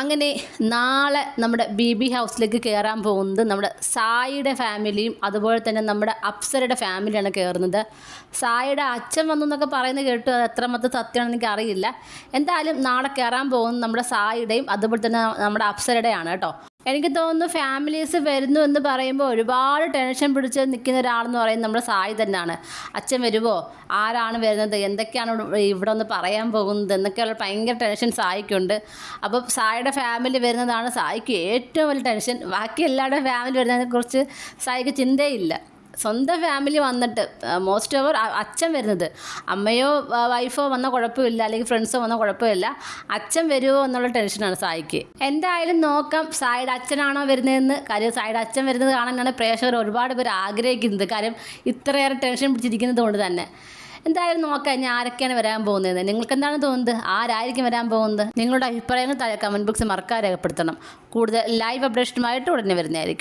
അങ്ങനെ നാളെ നമ്മുടെ ബി ബി ഹൗസിലേക്ക് കയറാൻ പോകുന്നത് നമ്മുടെ സായിയുടെ ഫാമിലിയും അതുപോലെ തന്നെ നമ്മുടെ അപ്സരയുടെ ഫാമിലിയാണ് കയറുന്നത് സായിയുടെ അച്ഛൻ വന്നു എന്നൊക്കെ പറയുന്നത് കേട്ടു. അത് എത്രമാത്രം സത്യമാണെന്ന് എനിക്ക് അറിയില്ല. എന്തായാലും നാളെ കയറാൻ പോകുന്നത് നമ്മുടെ സായിയുടെയും അതുപോലെ തന്നെ നമ്മുടെ അപ്സരയുടെയാണ് കേട്ടോ. എനിക്ക് തോന്നുന്നു ഫാമിലീസ് വരുന്നു എന്ന് പറയുമ്പോൾ ഒരുപാട് ടെൻഷൻ പിടിച്ച് നിൽക്കുന്ന ഒരാളെന്ന് പറയുന്നത് നമ്മുടെ സായി തന്നെയാണ്. അച്ഛൻ വരുമോ ആരാണ് വരുന്നത്? എന്തൊക്കെയാണ് ഇവിടെ- ഒന്ന് പറയാൻ പോകുന്നത്? എന്നൊക്കെയുള്ള ഭയങ്കര ടെൻഷൻ സായിക്കുണ്ട്. അപ്പോൾ സായിയുടെ ഫാമിലി വരുന്നതാണ് സായിക്ക് ഏറ്റവും വലിയ ടെൻഷൻ ബാക്കി എല്ലാവരുടെ ഫാമിലി വരുന്നതിനെക്കുറിച്ച് സായിക്ക് ചിന്തയില്ല. സ്വന്തം ഫാമിലി വന്നിട്ട് മോസ്റ്റ് ഓവർ അച്ഛൻ വരുന്നത്. അമ്മയോ വൈഫോ വന്ന കുഴപ്പമില്ല അല്ലെങ്കിൽ ഫ്രണ്ട്സോ വന്ന കുഴപ്പമില്ല. അച്ഛൻ വരുമോ എന്നുള്ള ടെൻഷനാണ് സായിക്ക്. എന്തായാലും നോക്കാം സായിയുടെ അച്ഛനാണോ വരുന്നതെന്ന്. കാര്യം സായിയുടെ അച്ഛൻ വരുന്നത് കാണാനാണ് പ്രേക്ഷകർ ഒരുപാട് പേര് ആഗ്രഹിക്കുന്നത്. കാര്യം ഇത്രയേറെ ടെൻഷൻ പിടിച്ചിരിക്കുന്നത് കൊണ്ട് തന്നെ. എന്തായാലും നോക്കാം ഞാൻ ആരൊക്കെയാണ് വരാൻ പോകുന്നത് നിങ്ങൾക്ക് എന്താണ് തോന്നുന്നത്? ആരായിരിക്കും വരാൻ പോകുന്നത്? നിങ്ങളുടെ അഭിപ്രായങ്ങൾ താഴെ കമന്റ് ബോക്സിൽ മറക്കാൻ രേഖപ്പെടുത്തണം. കൂടുതൽ ലൈവ് അപ്ഡേഷനുമായിട്ട് ഉടനെ വരുന്നതായിരിക്കും.